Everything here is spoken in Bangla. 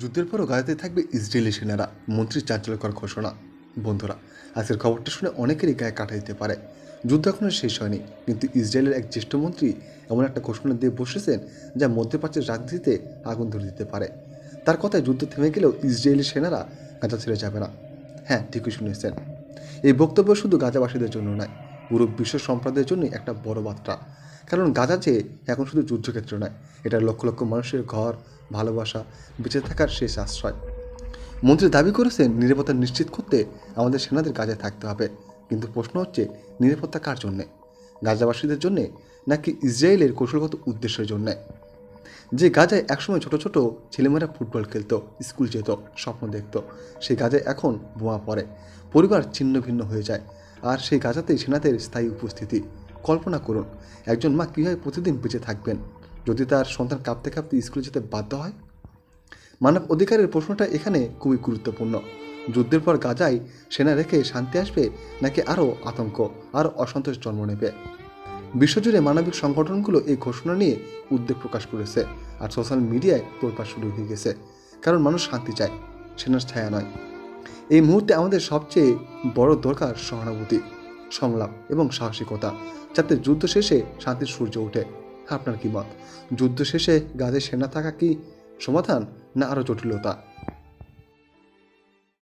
যুদ্ধের পরও গাজাতে থাকবে ইসরায়েলি সেনারা মন্ত্রীর চাঞ্চল্যকর ঘোষণা। বন্ধুরা, আজকের খবরটা শুনে অনেকেরই গায়ে কাটা দিতে পারে। যুদ্ধ এখনও শেষ হয়নি, কিন্তু ইসরায়েলের এক জ্যেষ্ঠ মন্ত্রী এমন একটা ঘোষণা দিয়ে বসেছেন যা মধ্যপ্রাচ্যের রাজনীতিতে আগুন ধরে দিতে পারে। তার কথায় যুদ্ধ থেমে গেলেও ইসরায়েলি সেনারা গাজা ছেড়ে যাবে না। হ্যাঁ ঠিকই শুনেছেন। এই বক্তব্য শুধু গাজাবাসীদের জন্য নয়, পুরো বিশ্ব সম্প্রদায়ের জন্যই একটা বড় বার্তা। কারণ গাজা যে এখন শুধু যুদ্ধক্ষেত্র নয়, এটা লক্ষ লক্ষ মানুষের ঘর ভালোবাসা, বেঁচে থাকার শেষ আশ্রয়। মন্ত্রী দাবি করেছেন, নিরাপত্তা নিশ্চিত করতে আমাদের সেনাদের গাজায় থাকতে হবে। কিন্তু প্রশ্ন হচ্ছে, নিরাপত্তা কার জন্যে? গাজাবাসীদের জন্যে নাকি ইসরায়েলের কৌশলগত উদ্দেশ্যের জন্যে? যে গাজায় একসময় ছোট ছোট ছেলেমেয়েরা ফুটবল খেলতো, স্কুল যেত, স্বপ্ন দেখত, সেই গাজায় এখন বোমা পড়ে, পরিবার ছিন্ন ভিন্ন হয়ে যায়। আর সেই গাজাতেই সেনাদের স্থায়ী উপস্থিতি। কল্পনা করুন, একজন মা কীভাবে প্রতিদিন বেঁচে থাকবেন? যদি তার সন্তান কাঁপতে কাঁপতে স্কুলে যেতে বাধ্য হয়? মানব অধিকারের প্রশ্নটা এখানে খুবই গুরুত্বপূর্ণ। যুদ্ধের পর গাজায় সেনা রেখে শান্তি আসবে নাকি আরও আতঙ্ক আরও অসন্তোষ জন্ম নেবে? বিশ্বজুড়ে মানবিক সংগঠনগুলো এই ঘোষণা নিয়ে উদ্বেগ প্রকাশ করেছে আর সোশ্যাল মিডিয়ায় তোলপাড় শুরু হয়ে গেছে। কারণ মানুষ শান্তি চায়, সেনার ছায়া নয়। এই মুহূর্তে আমাদের সবচেয়ে বড় দরকার সহানুভূতি, সংলাপ এবং সাহসিকতা, যাতে যুদ্ধ শেষে শান্তির সূর্য ওঠে। আপনার কি মত? যুদ্ধ শেষে গাজে সেনা থাকা কি সমাধান না আরও জটিলতা?